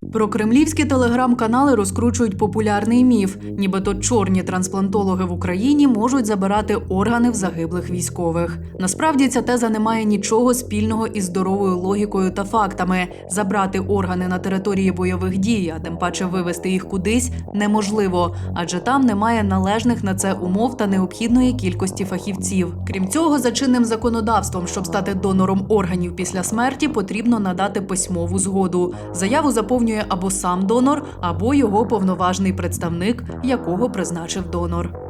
Прокремлівські телеграм-канали розкручують популярний міф, нібито чорні трансплантологи в Україні можуть забирати органи в загиблих військових. Насправді ця теза не має нічого спільного із здоровою логікою та фактами. Забрати органи на території бойових дій, а тим паче вивести їх кудись неможливо, адже там немає належних на це умов та необхідної кількості фахівців. Крім цього, за чинним законодавством, щоб стати донором органів після смерті, потрібно надати письмову згоду. Заяву заповнює або сам донор, або його повноважний представник, якого призначив донор.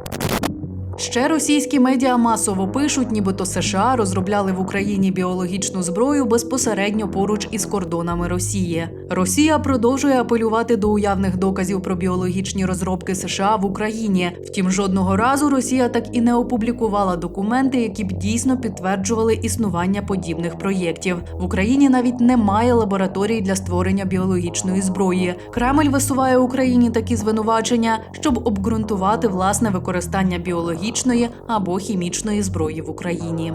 Ще російські медіа масово пишуть, нібито США розробляли в Україні біологічну зброю безпосередньо поруч із кордонами Росії. Росія продовжує апелювати до уявних доказів про біологічні розробки США в Україні. Втім, жодного разу Росія так і не опублікувала документи, які б дійсно підтверджували існування подібних проєктів. В Україні навіть немає лабораторій для створення біологічної зброї. Кремль висуває Україні такі звинувачення, щоб обґрунтувати власне використання біологічної або хімічної зброї в Україні.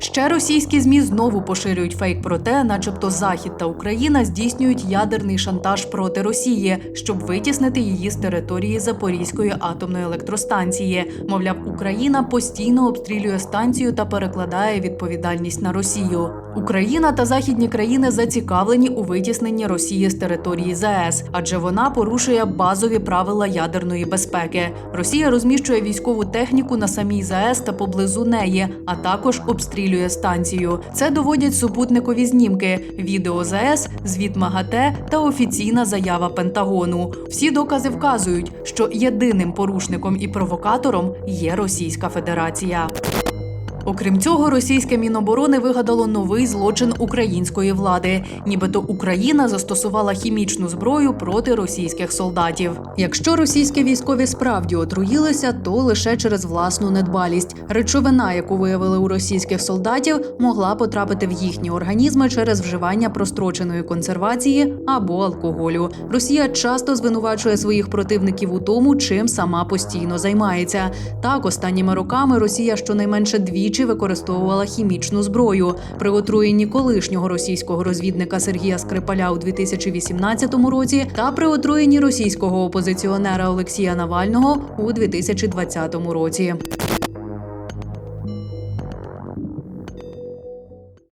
Ще російські змі знову поширюють фейк про те, начебто Захід та Україна здійснюють ядерний шантаж проти Росії, щоб витіснити її з території Запорізької атомної електростанції. Мовляв, Україна постійно обстрілює станцію та перекладає відповідальність на Росію. Україна та західні країни зацікавлені у витісненні Росії з території ЗАЕС, адже вона порушує базові правила ядерної безпеки. Росія розміщує військову техніку на самій ЗАЕС та поблизу неї, а також обстрілює станцію. Це доводять супутникові знімки, відео ЗС, звіт МАГАТЕ та офіційна заява Пентагону. Всі докази вказують, що єдиним порушником і провокатором є Російська Федерація. Окрім цього, російське міноборони вигадало новий злочин української влади, нібито Україна застосувала хімічну зброю проти російських солдатів. Якщо російські військові справді отруїлися, то лише через власну недбалість. Речовина, яку виявили у російських солдатів, могла потрапити в їхні організми через вживання простроченої консервації або алкоголю. Росія часто звинувачує своїх противників у тому, чим сама постійно займається. Так, останніми роками Росія щонайменше двічі використовувала хімічну зброю. При отруєнні колишнього російського розвідника Сергія Скрипаля у 2018 році та при отруєнні російського опозиціонера Олексія Навального у 2020 році.